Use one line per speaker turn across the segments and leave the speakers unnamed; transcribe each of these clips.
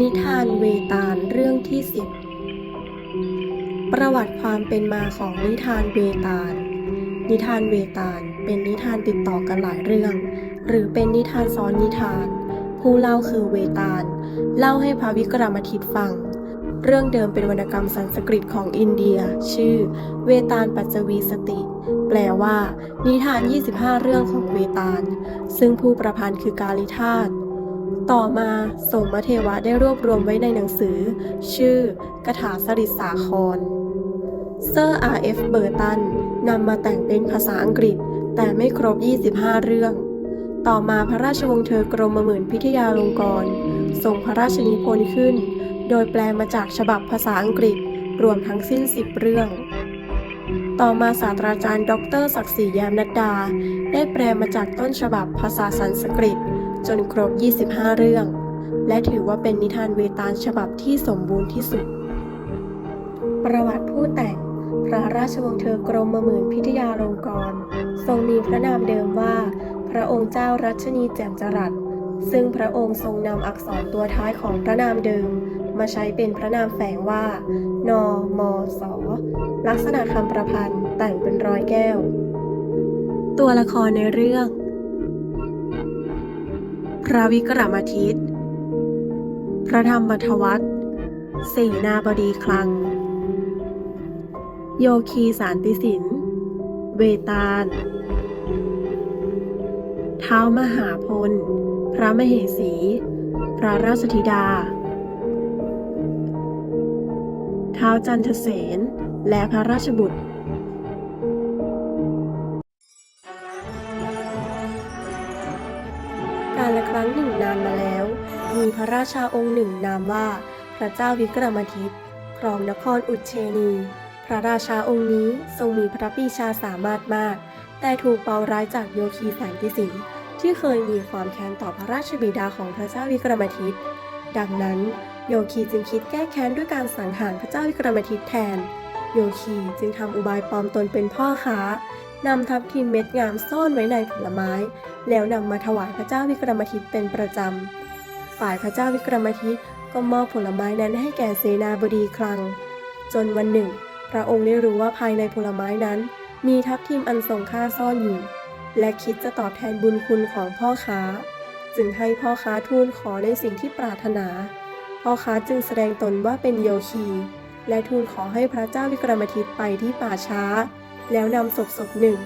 นิทานเวตาลเรื่องที่สิบประวัติความเป็นมาของนิทานเวตาล นิทานเวตาลเป็นนิทานติดต่อกันหลายเรื่อง หรือเป็นนิทานซ้อนนิทาน ผู้เล่าคือเวตาล เล่าให้พระวิกรามทิตฟัง เรื่องเดิมเป็นวรรณกรรมสันสกฤตของอินเดีย ชื่อ เวตาลปัจจวีสติ แปลว่า นิทาน 25 เรื่องของเวตาล ซึ่งผู้ประพันธ์คือกาลิธาต ต่อมาสมเทวะได้รวบรวมไว้ในหนังสือ ชื่อกถาสริสาคร เซอร์ R.F. เอฟเบอร์ตันนำมาแต่งเป็นภาษาอังกฤษ แต่ไม่ครบ 25 เรื่อง ต่อมาพระราชวงศ์เธอกรมหมื่นพิทยาลงกรณ์ทรงพระราชนิพนธ์ขึ้น โดยแปลมาจากฉบับภาษาอังกฤษรวมทั้งสิ้น 10 เรื่อง ต่อมาศาสตราจารย์ ดรศักดิ์ศรีแยมนัดดา ได้แปลมาจากต้นฉบับภาษาสันสกฤต จนครบ 25 เรื่อง และถือว่าเป็นนิทานเวตาลฉบับที่สมบูรณ์ที่สุด ประวัติผู้แต่ง พระราชวงศ์เธอกรมหมื่นพิทยาลงกรณ์ทรงมีพระนามเดิมว่า พระองค์เจ้ารัชนีแจ่มจรัสซึ่งพระองค์ทรงนำอักษรตัวท้ายของพระนามเดิม มาใช้เป็นพระนามแฝงว่า นมสลักษณะคำประพันธ์แต่งเป็นรอยแก้ว ตัวละครในเรื่อง พระวิกรมทิตพระธรรมทวัตสีนาบดีคลัง โยคีสารติสิน เวตาลเท้ามหาพล พระมเหสี พระราชธิดา เท้าจันทเสน และพระราชบุตร ครั้งหนึ่งนานมาแล้ว มีพระราชาองค์หนึ่งนามว่า พระเจ้าวิกรมทิตครองนครอุเชนี พระราชาองค์นี้ทรงมีพระปีชาสามารถมาก แต่ถูกเปาร้ายจากโยคีแสนติสิที่เคยมีความแค้นต่อพระราชบิดาของพระเจ้าวิกรมทิตดังนั้นโยคีจึงคิดแก้แค้นด้วยการสังหารพระเจ้าวิกรมทิตแทน โยคีจึงทำอุบายปลอมตนเป็นพ่อค้า นำทับทิมเม็ดงามซ่อนไว้ในผลไม้ แล้วนำมาถวายพระเจ้าวิกรมทิตเป็นประจำ ฝ่ายพระเจ้าวิกรมทิตก็มอบผลไม้นั้นให้แก่เสนาบดีคลัง จนวันหนึ่ง พระองค์ได้รู้ว่าภายในผลไม้นั้น มีทับทิมอันทรงค่าซ่อนอยู่ และคิดจะตอบแทนบุญคุณของพ่อค้า จึงให้พ่อค้าทูลขอในสิ่งที่ปรารถนา พ่อค้าจึงแสดงตนว่าเป็นโยคี และทูลขอให้พระเจ้าวิกรมทิตไปที่ป่าช้า แล้วนำศพศพหนึ่ง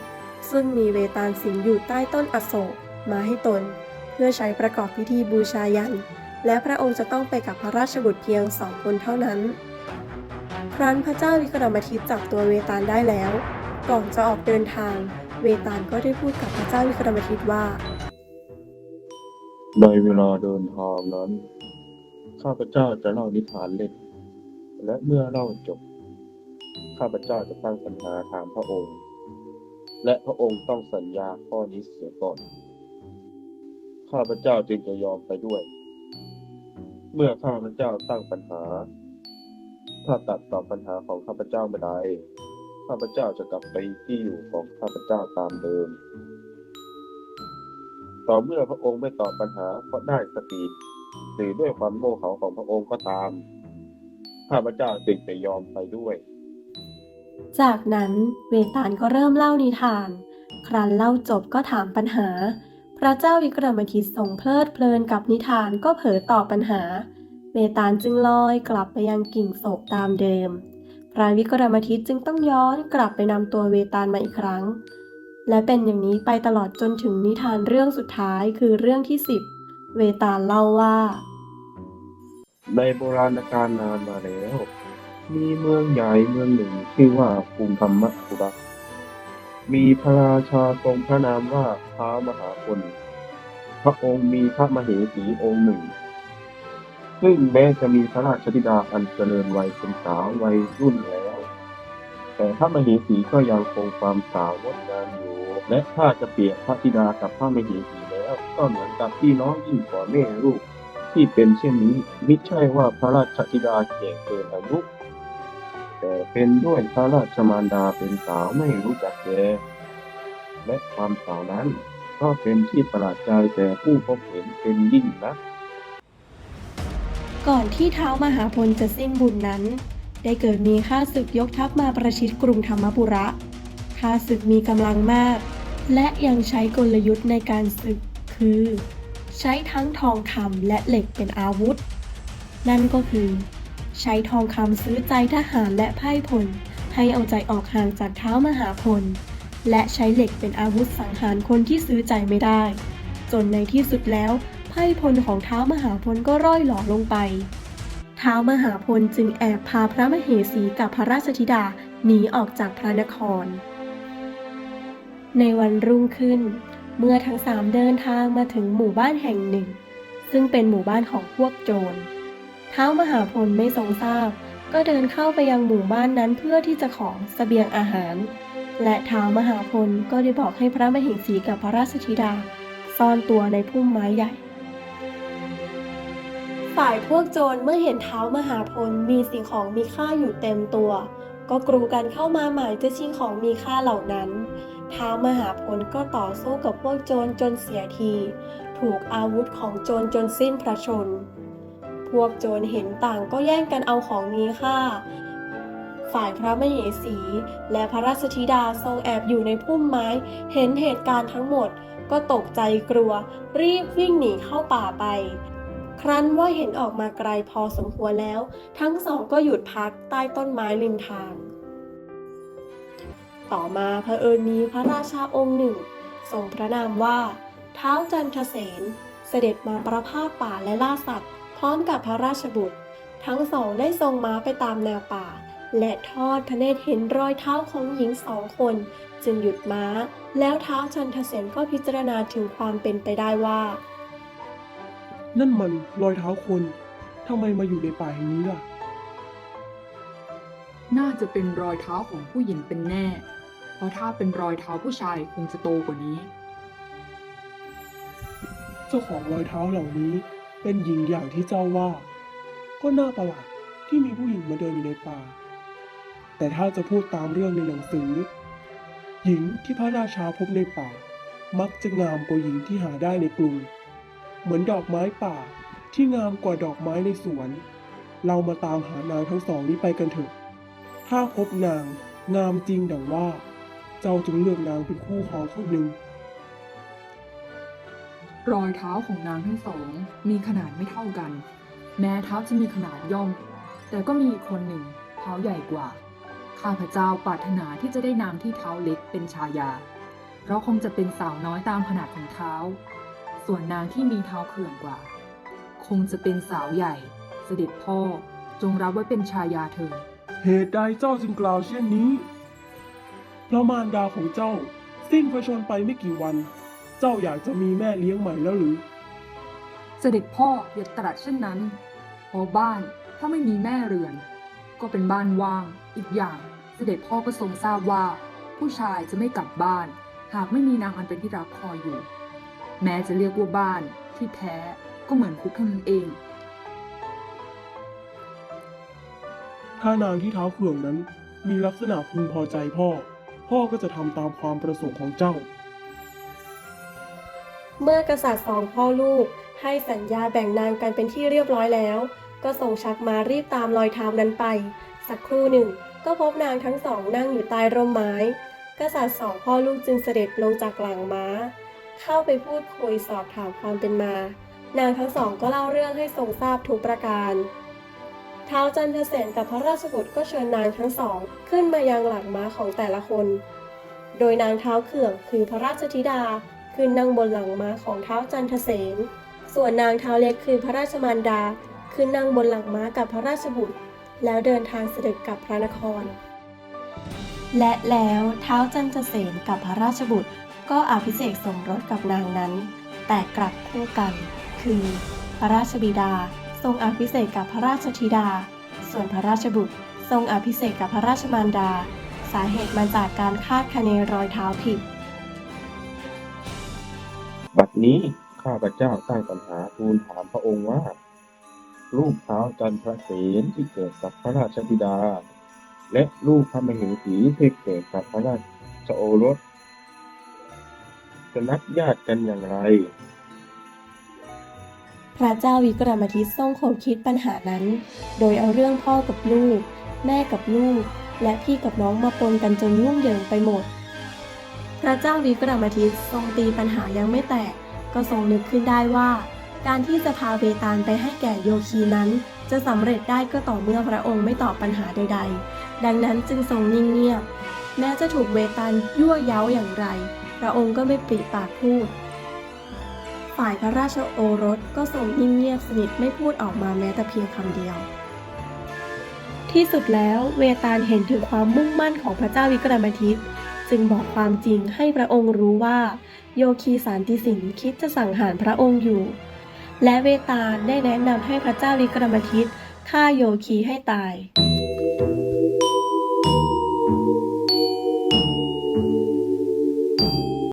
ซึ่งมีเวตาลสิงอยู่ใต้ต้นอโศกมาให้ตน เพื่อใช้ประกอบพิธีบูชายัน และพระองค์จะต้องไปกับพระราชบุตรเพียงสองคนเท่านั้น ครั้นพระเจ้าวิกรมทิตจับตัวเวตาลได้แล้ว ก่อนจะออกเดินทาง เวตาลก็ได้พูดกับพระเจ้าวิกรมทิตว่า
ในเวลาเดินทางนั้น ข้าพเจ้าจะเล่านิทานเล่นและเมื่อเล่าจบ ข้าพเจ้าจะตั้งปัญหาถามพระองค์ และพระองค์ต้องสัญญาข้อนี้เสียก่อน ข้าพเจ้าจึงจะยอมไปด้วย เมื่อข้าพเจ้าตั้งปัญหา ถ้าตัดตอบปัญหาของข้าพเจ้าไม่ได้ ข้าพเจ้าจะกลับไปที่อยู่ของข้าพเจ้าตามเดิม ต่อเมื่อพระองค์ไม่ตอบปัญหาเพราะได้สติหรือด้วยความโง่เขลาของพระองค์ก็ตาม ข้าพเจ้าจึงจะยอมไปด้วย
จากนั้นเวตาลก็เริ่มเล่านิทาน ครั้นเล่าจบก็ถามปัญหา พระเจ้าวิกรมทิตทรงเพลิดเพลินกับนิทานก็เผลอตอบปัญหา เวตาลจึงลอยกลับไปยังกิ่งโศกตามเดิม พระวิกรมทิตจึงต้องย้อนกลับไปนำตัวเวตาลมาอีกครั้ง และเป็นอย่างนี้ไปตลอดจนถึงนิทานเรื่องสุดท้ายคือเรื่องที่สิบเวตาลเล่าว่า
ในโบราณกาลนานมาแล้ว มีเมืองใหญ่เมืองหนึ่งชื่อว่ากรุงธรรมปุระมีพระราชาทรงพระนามว่าท้ามหาพลพระองค์มีพระมเหสีองค์หนึ่ง ซึ่งแม้จะมีพระราชธิดาอันเจริญวัยเป็นสาววัยรุ่นแล้ว แต่พระมเหสีก็ยังคงความสาวงดงามอยู่ และถ้าจะเปรียบพระธิดากับพระมเหสีแล้ว ก็เหมือนกับพี่น้องยิ่งกว่าแม่ลูกที่เป็นเช่นนี้มิใช่ว่าพระราชธิดาแก่เกินอายุ แต่เป็นด้วยพระราชมารดาเป็นสาวไม่รู้จักแกและความสาวนั้นก็เป็นที่ประหลาดใจแต่ผู้พบเห็นเป็นยิ่งนะ
ก่อนที่เท้ามหาพลจะสิ้นบุญนั้น ได้เกิดมีข้าศึกยกทัพมาประชิดกรุงธรรมปุระข้าศึกมีกำลังมาก และยังใช้กลยุทธ์ในการศึกคือ ใช้ทั้งทองคำและเหล็กเป็นอาวุธ นั่นก็คือ ใช้ทองคำซื้อใจทหารและไพร่พล ให้เอาใจออกห่างจากเท้ามหาพล และใช้เหล็กเป็นอาวุธสังหารคนที่ซื้อใจไม่ได้ จนในที่สุดแล้วไพร่พลของเท้ามหาพลก็ร่อยหล่อลงไป เท้ามหาพลจึงแอบพาพระมเหสีกับพระราชธิดาหนีออกจากพระนคร ในวันรุ่งขึ้น เมื่อทั้งสามเดินทางมาถึงหมู่บ้านแห่งหนึ่ง ซึ่งเป็นหมู่บ้านของพวกโจร ท้ามหาพลไม่ทรงทราบ ก็เดินเข้าไปยังหมู่บ้านนั้นเพื่อที่จะขอสเสบียงอาหาร และเท้ามหาพลก็ได้บอกให้พระมเหสีกับพระราชธิดา ซ่อนตัวในพุ่มไม้ใหญ่ ฝ่ายพวกโจรเมื่อเห็นเท้ามหาพลมีสิ่งของมีค่าอยู่เต็มตัว ก็กรูกันเข้ามาหมายจะชิงของมีค่าเหล่านั้นเท้ามหาพลก็ต่อสู้กับพวกโจรจนเสียที ถูกอาวุธของโจรจนสิ้นพระชน พวกโจรเห็นต่างก็แย่งกันเอาของมีค่า ฝ่ายพระมเหสี และพระราชธิดาทรงแอบอยู่ในพุ่มไม้ เห็นเหตุการณ์ทั้งหมด ก็ตกใจกลัว รีบวิ่งหนีเข้าป่าไป ครั้นว่าเห็นออกมาไกลพอสมควรแล้ว ทั้งสองก็หยุดพักใต้ต้นไม้ริมทาง ต่อมาพระเอิญมีพระราชาองค์หนึ่งทรงพระนามว่า เท้าวจันทเสนเสด็จมาประพาสป่าและล่าสัตว์ พร้อมกับพระราชบุตร ทั้งสองได้ทรงม้าไปตามแนวป่า และทอดพระเนตรเห็นรอยเท้าของหญิงสองคน จึงหยุดม้า แล้วเท้าวจันทเสนก็พิจารณาถึงความเป็นไปได้ว่า
นั่นมันรอยเท้าคนทำไมมาอยู่ในป่าแห่งนี้ล่ะ
น่าจะเป็นรอยเท้าของผู้หญิงเป็นแน่ เพราะถ้าเป็นรอยเท้าผู้ชายคงจะโตกว่านี้
เจ้าของรอยเท้าเหล่านี้ เป็นหญิงอย่างที่เจ้าว่า ก็น่าประหลาดที่มีผู้หญิงมาเดินอยู่ในป่า แต่ถ้าจะพูดตามเรื่องในหนังสือ หญิงที่พระราชาพบในป่า มักจะงามกว่าหญิงที่หาได้ในกรุง เหมือนดอกไม้ป่าที่งามกว่าดอกไม้ในสวน เรามาตามหานางทั้งสองนี้ไปกันเถอะ ถ้าพบนางงามจริงดังว่า เจ้าจึงเลือกนางเป็นคู่ครองคนหนึ่ง
รอยเท้าของนางทั้งสอง มีขนาดไม่เท่ากัน แม้เท้าจะมีขนาดย่อม แต่ก็มีอีกคนหนึ่ง เท้าใหญ่กว่า ข้าพเจ้าปรารถนาที่จะได้นางที่เท้าเล็กเป็นชายา เพราะคงจะเป็นสาวน้อยตามขนาดของเท้า ส่วนนางที่มีเท้าเขื่องกว่า คงจะเป็นสาวใหญ่ เสด็จพ่อจงรับไว้เป็นชายาเถิด
เหตุใดเจ้าจึงกล่าวเช่นนี้เพราะมารดาของเจ้า สิ้นพระชนไปไม่กี่วัน เจ้าอยากจะมีแม่เลี้ยงใหม่แล้วหรือ
เสด็จพ่ออย่าตรัสเช่นนั้นเพราะบ้านถ้าไม่มีแม่เรือน ก็เป็นบ้านว่าง อีกอย่าง เสด็จพ่อก็ทรงทราบว่า ผู้ชายจะไม่กลับบ้าน หากไม่มีนางอันเป็นที่รักคอยอยู่ แม้จะเรียกว่าบ้านที่แท้ก็เหมือนคุกเท่านั้นเอง
ถ้านางที่เท้าเขื่องนั้นมีลักษณะพึงพอใจพ่อ พ่อก็จะทำตามความประสงค์ของเจ้า
เมื่อกษัตริย์สองพ่อลูกให้สัญญาแบ่งนางกันเป็นที่เรียบร้อยแล้ว ก็ส่งชักมารีบตามรอยเท้านั้นไป สักครู่หนึ่ง ก็พบนางทั้งสองนั่งอยู่ใต้ร่มไม้ กษัตริย์สองพ่อลูกจึงเสด็จลงจากหลังม้า เข้าไปพูดคุยสอบถามความเป็นมา นางทั้งสองก็เล่าเรื่องให้ทรงทราบทุกประการท้าวจันทเสนกับพระราชบุตรก็เชิญนางทั้งสอง ขึ้นมายังหลังม้าของแต่ละคน โดยนางเท้าเขื่องคือพระราชธิดา ขึ้นนั่งบนหลังม้าของเท้าจันทเสน ส่วนนางเท้าเล็กคือพระราชมารดา ขึ้นนั่งบนหลังม้ากับพระราชบุตร แล้วเดินทางเสด็จกลับพระนคร และแล้วเท้าจันทเสนกับพระราชบุตร ก็อภิเษกสมรสกับนางนั้น แต่กลับคู่กัน คือ พระราชบิดา ทรงอภิเษกกับพระราชธิดา ส่วนพระราชบุตร ทรงอภิเษกกับพระราชมารดา สาเหตุมาจากการคาดคะเนรอยเท้าผิด
นี้ข้าพเจ้าตั้งปัญหาทูลถามพระองค์ว่า รูปเท้าจันทรเสนที่เกิดกับพระราชบิดา และรูปพระมเหสีที่เกิดกับพระราชโอรสจะนับญาติกันอย่างไร
พระเจ้าวิกรมทิตทรงคงคิดปัญหานั้น โดยเอาเรื่องพ่อกับลูก แม่กับลูก และพี่กับน้องมาปนกันจนยุ่งเหยิงไปหมด พระเจ้าวิกรมทิตทรงตีปัญหายังไม่แตก ก็ทรงนึกขึ้นได้ว่า การที่จะพาเวตาลไปให้แก่โยคีนั้น จะสำเร็จได้ก็ต่อเมื่อพระองค์ไม่ตอบปัญหาใด ๆ ดังนั้นจึงทรงนิ่งเงียบ แม้จะถูกเวตาลยั่วเย้าอย่างไร พระองค์ก็ไม่ปริปากพูด ฝ่ายพระราชโอรสก็ทรงนิ่งเงียบสนิทไม่พูดออกมาแม้แต่เพียงคำเดียวที่สุดแล้วเวตาลเห็นถึงความมุ่งมั่นของพระเจ้าวิกรมทิต จึงบอกความจริงให้พระองค์รู้ว่า โยคีสารติสินคิดจะสังหารพระองค์อยู่ และเวตาลได้แนะนำให้พระเจ้าลิกรมทิตฆ่าโยคีให้ตาย